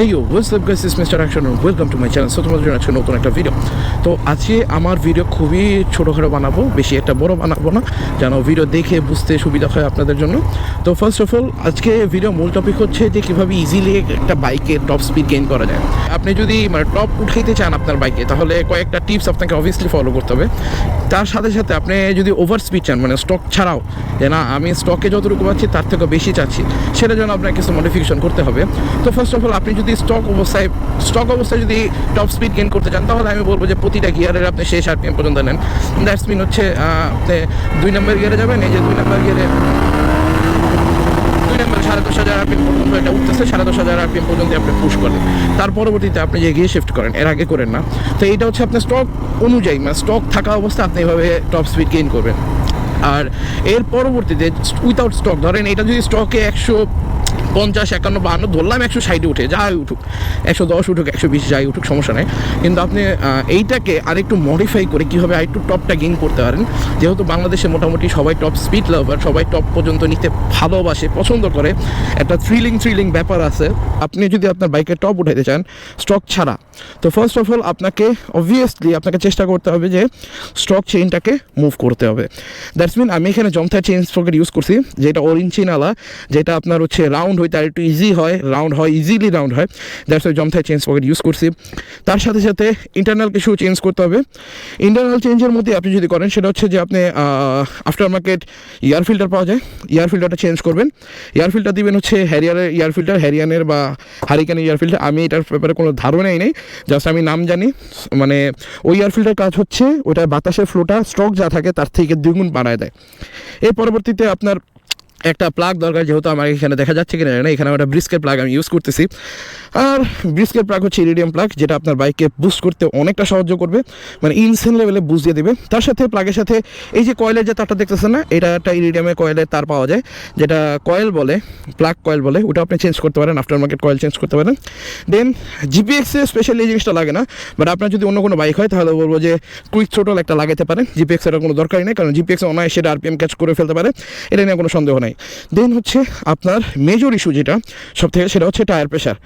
Hey you up guys is Mister Action welcome to my channel so তোমাদের জন্য আজকে নতুন একটা ভিডিও তো আজকে আমার ভিডিও খুবই ছোটোখাটো বানাবো, বেশি একটা বড় বানাবো না, যেন ভিডিও দেখে বুঝতে সুবিধা হয় আপনাদের জন্য। তো ফার্স্ট অফ অল আজকে ভিডিও মূল টপিক হচ্ছে যে কীভাবে ইজিলি একটা বাইকে টপ স্পিড গেইন করা যায়। আপনি যদি মানে টপ উঠাইতে চান আপনার বাইকে তাহলে কয়েকটা টিপস আপনাকে অবভিয়াসলি ফলো করতে হবে। তার সাথে সাথে আপনি যদি ওভার স্পিড চান মানে স্টক ছাড়াও, যে না, আমি স্টকে যতটুকু পাচ্ছি, তার থেকে বেশি চাচ্ছি সেটার জন্য আপনাকে কিছু মডিফিকেশন করতে হবে। তো ফার্স্ট অফ অল আপনি যদি স্টক অবস্থায় স্টক অবস্থায় যদি টপ স্পিড গেইন করতে চান, তাহলে আমি বলব যে প্রতিটা গিয়ারের আপনি শেষ আরপিএম পর্যন্ত নেন। দ্যাটস মিন হচ্ছে আপনি দুই নম্বর গিয়ারে যাবেন, এই যে দুই নম্বর গিয়ারে দশ হাজার এটা দশ হাজার আপনি পুশ করেন। তার পরবর্তীতে আপনি যে গিয়ে শিফট করেন, এর আগে করেন না। তো এইটা হচ্ছে আপনার স্টক অনুযায়ী মানে স্টক থাকা আপনি টপ স্পিড গেইন করবেন। আর এর পরবর্তীতে উইথাউট স্টক ধরেন এটা যদি স্টকে একশো পঞ্চাশ, একান্ন, বাহান্ন, ধরলাম একশো ষাটে উঠে, যাই উঠুক। একশো দশ উঠুক, একশো বিশ, যাই উঠুক, সমস্যা নেই। কিন্তু আপনি এইটাকে আরেকটু মডিফাই করে কীভাবে আরেকটু টপটা গেইন করতে পারেন? যেহেতু বাংলাদেশে মোটামুটি সবাই টপ স্পিড লাভার সবাই টপ পর্যন্ত নিতে ভালোবাসে, পছন্দ করে, একটা থ্রিলিং থ্রিলিং ব্যাপার আছে। আপনি যদি আপনার বাইকে টপ উঠাইতে চান স্টক ছাড়া। তো ফার্স্ট অফ অল আপনাকে অবভিয়াসলি আপনাকে চেষ্টা করতে হবে যে স্টক চেইনটাকে মুভ করতে হবে। দ্যাটস মিন আমি এখানে জমথা চেইন স্টকের ইউজ করছি, যেটা অরিন চেইনওয়ালা যেটা আপনার হচ্ছে রাউন্ড হইতে আর একটু ইজি হয় রাউন্ড হয় ইজিলি রাউন্ড হয়। দ্যাটস ওই জমথা চেঞ্জ পকেট ইউজ করছি। তার সাথে সাথে ইন্টারনাল কিছু চেঞ্জ করতে হবে। ইন্টারনাল চেঞ্জের মধ্যে আপনি যদি করেন, সেটা হচ্ছে যে আপনি আফটার মার্কেট ইয়ার ফিল্টার পাওয়া যায়। ইয়ার ফিল্টারটা চেঞ্জ করবেন। ইয়ার ফিল্টার দিবেন হচ্ছে হ্যারিয়ারের ইয়ার ফিল্টার হ্যারিয়ানের বা হারিকানের ইয়ার ফিল্টার আমি এটার ব্যাপারে কোনো ধারণাই নেই জাস্ট আমি নাম জানি। মানে ওই এয়ার ফিল্টার কাজ হচ্ছে ওটা বাতাসের ফ্লোটা স্ট্রোক যা থাকে, তার থেকে দ্বিগুণ বাড়ায় দেয়। এর পরবর্তীতে আপনার একটা প্লাগ দরকার যেহেতু আমার এখানে দেখা যাচ্ছে কিনা জানি না, এখানে একটা ব্রিস্কের প্লাগ আমি ইউজ করতেছি। আর ব্রিস্কের প্লাগ হচ্ছে ইরিডিয়াম প্লাগ যেটা আপনার বাইককে বুস্ট করতে অনেকটা সাহায্য করবে মানে ইনসেন লেভেলে বুস্ট দিয়ে দেবে। তার সাথে প্লাগের সাথে এই যে কয়েলের যে তারটা দেখতেছেন না, এটা একটা ইরিডিয়ামের কয়েলের তার পাওয়া যায়, যেটা কয়েল বলে প্লাগ কয়েল বলে, ওটা আপনি চেঞ্জ করতে পারেন আফটার মার্কেট কয়েল চেঞ্জ করতে পারেন। দেন জিপিএক্সে স্পেশালি এই জিনিসটা লাগে না বাট আপনার যদি অন্য কোনো বাইক হয়, তাহলে বলব যে কুইক থ্রোটল একটা লাগাতে পারেন। জিপিএক্স এর কোনো দরকারই নেই, কারণ জিপিএক্স অনায় সেটা আরপিএম ক্যাচ করে ফেলতে পারে, এটা নিয়ে কোনো সন্দেহ নাই। দেন হচ্ছে আপনার মেজর ইস্যু যেটা সব থেকে সেটা হচ্ছে টায়ার প্রেশার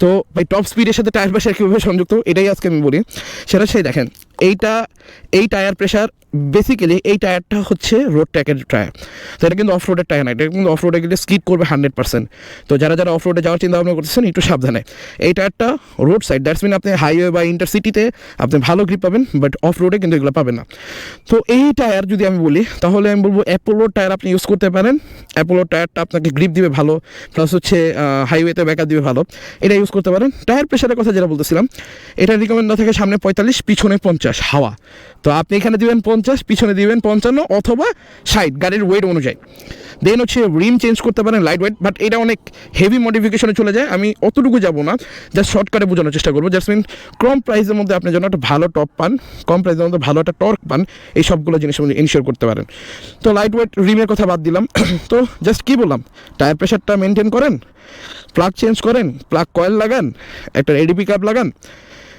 তো ভাই টপ স্পিডের সাথে টায়ার প্রেশার কীভাবে সংযুক্ত, এটাই আজকে আমি বলি। সেটা সেই দেখেন এইটা, এই টায়ার প্রেশার বেসিক্যালি এই টায়ারটা হচ্ছে রোড ট্র্যাকের টায়ার তো এটা কিন্তু অফ রোডের টায়ার না, এটা কিন্তু অফ রোডে গেলে স্কিড করবে হান্ড্রেড পার্সেন্ট তো যারা যারা অফ রোডে যাওয়ার চিন্তা ভাবনা করতেছেন, একটু সাবধানে। এই টায়ারটা রোড সাইড দ্যাটস মিন আপনি হাইওয়ে বা ইন্টারসিটিতে আপনি ভালো গ্রিপ পাবেন বাট অফ রোডে কিন্তু এগুলো পাবেন না। তো এই টায়ার যদি আমি বলি, তাহলে আমি বলব অ্যাপোলোর টায়ার আপনি ইউজ করতে পারেন। অ্যাপোলোর টায়ারটা আপনাকে গ্রিপ দিবে ভালো প্লাস হচ্ছে হাইওয়েতে ব্যাকআপ দিবে ভালো। এটা ইউজ করতে পারেন। টায়ার প্রেশারের কথা যেটা বলতেছিলাম, এটা রিকমেন্ড না থাকে সামনে পঁয়তাল্লিশ, পিছনে পঞ্চাশ। হাওয়া। তো আপনি এখানে দিবেন পঞ্চাশ, পিছনে দিবেন পঞ্চান্ন অথবা ষাট, গাড়ির ওয়েট অনুযায়ী। দেন হচ্ছে রিম চেঞ্জ করতে পারেন লাইট ওয়েট বাট এটা অনেক হেভি মডিফিকেশনে চলে যায়। আমি অতটুকু যাব না জাস্ট শর্টকাটে বোঝানোর চেষ্টা করব। জাস্ট মিন কম প্রাইসের মধ্যে আপনি যেন একটা ভালো টপ পান, কম প্রাইসের মধ্যে ভালো একটা টর্ক পান, এই সবগুলো জিনিস ইনশিওর করতে পারেন। তো লাইট ওয়েট রিমের কথা বাদ দিলাম। তো জাস্ট কী বললাম? টায়ার প্রেশারটা মেনটেন করেন প্লাগ চেঞ্জ করেন প্লাগ কয়েল লাগান, একটা এডিপি কাপ লাগান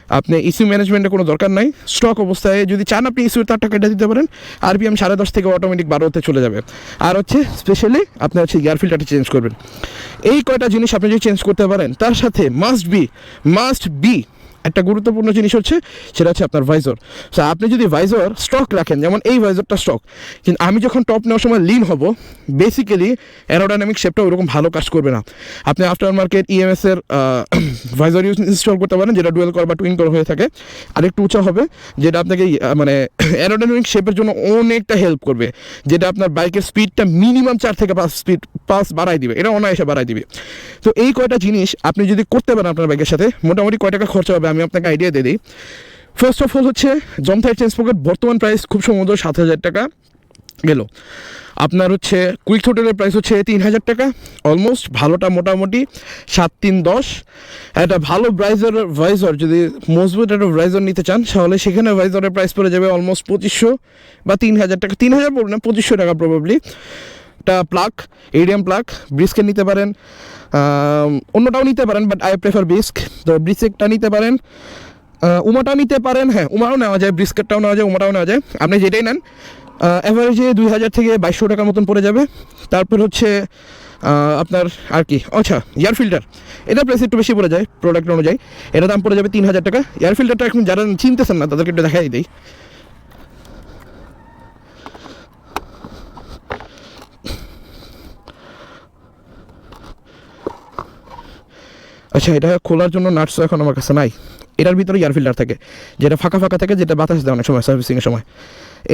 আপনি ইস্যু ম্যানেজমেন্টের কোনো দরকার নাই। স্টক অবস্থায় যদি চান আপনি ইস্যু তারটা কেটে দিতে পারেন। আর আরপিএম সাড়ে দশ থেকে অটোমেটিক বারোতে চলে যাবে। আর হচ্ছে স্পেশালি আপনি হচ্ছে গিয়ার ফিল্টারটি চেঞ্জ করবেন। এই কয়টা জিনিস আপনি যদি চেঞ্জ করতে পারেন, তার সাথে মাস্ট বি মাস্ট বি একটা গুরুত্বপূর্ণ জিনিস হচ্ছে, সেটা হচ্ছে আপনার ভাইজর সো আপনি যদি ভাইজর স্টক রাখেন, যেমন এই ভাইজরটা স্টক কিন্তু আমি যখন টপ নেওয়ার সময় লিন হব বেসিক্যালি অ্যারোডাইনামিক শেপটা ওরকম ভালো কাজ করবে না। আপনি আফটার মার্কেট ইএমএস এর ভাইজর ইউজ ইনস্টল করতে পারেন, যেটা ডুয়েল কর বা টুইন কর হয়ে থাকে। আরেকটু উঁচা হবে, যেটা আপনাকে মানে অ্যারোডাইনামিক শেপের জন্য অনেকটা হেল্প করবে, যেটা আপনার বাইকের স্পিডটা মিনিমাম চার থেকে পাঁচ স্পিড পাঁচ বাড়াই দিবে, এটা অনায়াসে বাড়াই দিবে। তো এই কয়টা জিনিস আপনি যদি করতে পারেন আপনার বাইকের সাথে, মোটামুটি কয় টাকা খরচা হবে? আমি আপনাকে আইডিয়া দিয়ে দিই। ফার্স্ট অফ অল হচ্ছে জমথাই চেঞ্জ পকেট বর্তমান প্রাইস খুব সম্ভবত সাত হাজার টাকা গেল। আপনার হচ্ছে কুইক হোটেলের প্রাইস হচ্ছে তিন হাজার টাকা অলমোস্ট ভালোটা মোটামুটি সাত তিন দশ। একটা ভালো ব্রাইজার ভাইজর যদি মজবুত একটা ব্রাইজার নিতে চান, তাহলে সেখানে ভাইজরের প্রাইস পড়ে যাবে অলমোস্ট পঁচিশশো বা তিন হাজার টাকা। তিন হাজার পড়বে না, পঁচিশশো টাকা প্রবাবলি একটা প্লাক এডিএম প্লাক ব্রিস্কে নিতে পারেন। অন্যটাও নিতে পারেন বাট আই প্রেফার ব্রিস্ক তো ব্রিস্কেটটা নিতে পারেন। আহ, উমাটা নিতে পারেন হ্যাঁ উমাও নেওয়া যায় ব্রিস্কেটটাও নেওয়া যায় উমাটাও নেওয়া যায়। আপনি যেটাই নেন অ্যাভারেজে দুই হাজার থেকে বাইশশো টাকার মতন পড়ে যাবে। তারপর হচ্ছে আপনার আর কি আচ্ছা এয়ার ফিল্টার এটা প্রাইস একটু বেশি পড়ে যায় প্রোডাক্ট অনুযায়ী। এটা দাম পড়ে যাবে তিন হাজার টাকা। এয়ার ফিল্টারটা এখন যারা চিনতেছেন না তাদেরকে একটু দেখাই দিই। আচ্ছা এটা খোলার জন্য নাটসও এখন আমার কাছে নাই। এটার ভিতরে এয়ার ফিল্টার থাকে, যেটা ফাঁকা ফাঁকা থাকে, যেটা বাতাস দেয় অনেক সময় সার্ভিসিংয়ের সময়।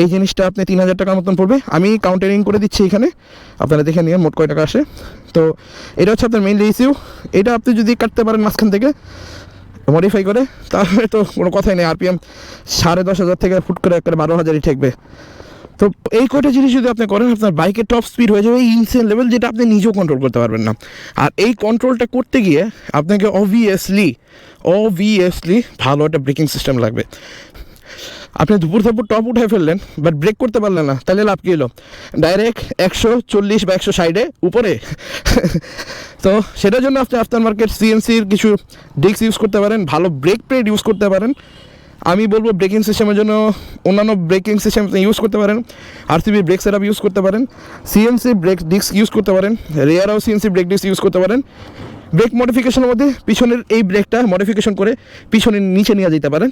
এই জিনিসটা আপনি তিন হাজার টাকার মতন পড়বে। আমি কাউন্টারিং করে দিচ্ছি এখানে। আপনারা দেখে নিয়ে মোট কয় টাকা আসে। তো এটা হচ্ছে আপনার মেইনলি ইস্যু এটা আপনি যদি কাটতে পারেন মাঝখান থেকে মডিফাই করে, তাহলে তো কোনো কথাই নেই। আরপিএম সাড়ে দশ হাজার থেকে ফুট করে একটা বারো হাজারই ঠেকবে। তো এই কয়টা জিনিস যদি আপনি করেন, আপনার বাইকের টপ স্পিড হয়ে যাবে ইনসেন লেভেল যেটা আপনি নিজেও কন্ট্রোল করতে পারবেন না। আর এই কন্ট্রোলটা করতে গিয়ে আপনাকে অবভিয়াসলি অবভিয়াসলি ভালো একটা ব্রেকিং সিস্টেম লাগবে। আপনি দুপুর দুপুর টপ উঠে ফেললেন বাট ব্রেক করতে পারলেন না, তাহলে লাভ কী হলো? ডাইরেক্ট একশো চল্লিশ বা একশো সাইডে উপরে। তো সেটার জন্য আপনি আফটার মার্কেট সিএনসির কিছু ডিস্ক ইউজ করতে পারেন, ভালো ব্রেক প্লেট ইউজ করতে পারেন। আমি বলব ব্রেকিং সিস্টেমের জন্য অন্যান্য ব্রেকিং সিস্টেম ইউজ করতে পারেন। আরসিবি ব্রেক সেটআপ ইউজ করতে পারেন। সিএনসি ব্রেক ডিস্ক ইউজ করতে পারেন। রেয়ারও সিএনসি ব্রেক ডিস্ক ইউজ করতে পারেন। ব্রেক মডিফিকেশনের মধ্যে পিছনের এই ব্রেকটা মডিফিকেশন করে পিছনের নিচে নিয়ে যেতে পারেন।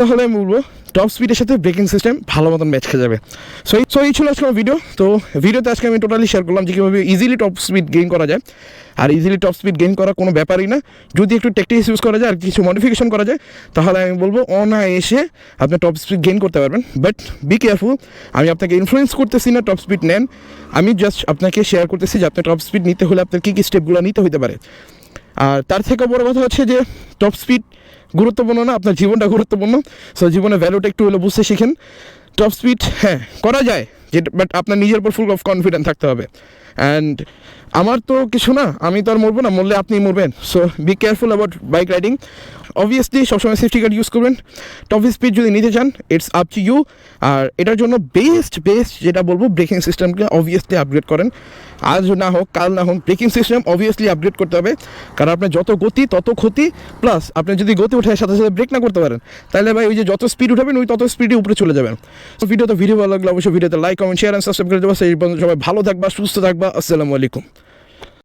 তাহলে আমি বলব টপ স্পিডের সাথে ব্রেকিং সিস্টেম ভালো মতন ম্যাচ খেয়ে যাবে। সো সো এই ছিল আজকে আমার ভিডিও তো ভিডিওতে আজকে আমি টোটালি শেয়ার করলাম যে কীভাবে ইজিলি টপ স্পিড গেইন করা যায়। আর ইজিলি টপ স্পিড গেইন করা কোনো ব্যাপারই না। যদি একটু টেকটিক্স ইউজ করা যায় আর কিছু মডিফিকেশন করা যায়, তাহলে আমি বলব অনায়াসে আপনি টপ স্পিড গেইন করতে পারবেন। বাট বি কেয়ারফুল আমি আপনাকে ইনফ্লুয়েন্স করতেছি না টপ স্পিড নেন। আমি জাস্ট আপনাকে শেয়ার করতেছি যে আপনি টপ স্পিড নিতে হলে আপনার কী কী স্টেপগুলো নিতে হতে পারে। আর তার থেকে বড় কথা হচ্ছে যে টপ স্পিড গুরুত্বপূর্ণ না, আপনার জীবনটা গুরুত্বপূর্ণ। সো জীবনের ভ্যালুটা একটু হলে বুঝতে শিখেন। টপ স্পিড হ্যাঁ করা যায় যেটা বাট আপনার নিজের উপর ফুল অফ কনফিডেন্স থাকতে হবে। অ্যান্ড আমার তো কিছু না, আমি তো আর মরবো না, মরলে আপনি মরবেন। So be careful about bike riding obviously সবসময় সেফটি গার্ড ইউজ করবেন। টপ স্পিড যদি নিতে চান ইটস আপ টু ইউ আর এটার জন্য বেস্ট বেস্ট যেটা বলব ব্রেকিং সিস্টেমকে অবভিয়াসলি আপগ্রেড করেন। আজ না হোক, কাল না হোক ব্রেকিং সিস্টেম অবভিয়াসলি আপগ্রেড করতে হবে। কারণ আপনার যত গতি, তত ক্ষতি প্লাস আপনি যদি গতি উঠে সাথে সাথে ব্রেক না করতে পারেন, তাহলে ভাই ওই যে যত স্পিড উঠাবেন, ওই তত স্পিডে উপরে চলে যাবেন। তো ভিডিও তো ভিডিও ভালো লাগলে অবশ্যই ভিডিওতে like comment share and subscribe করে দেবো। সেই পর্যন্ত সবাই ভালো থাকবা, সুস্থ থাকবা। আসসালামু আলাইকুম।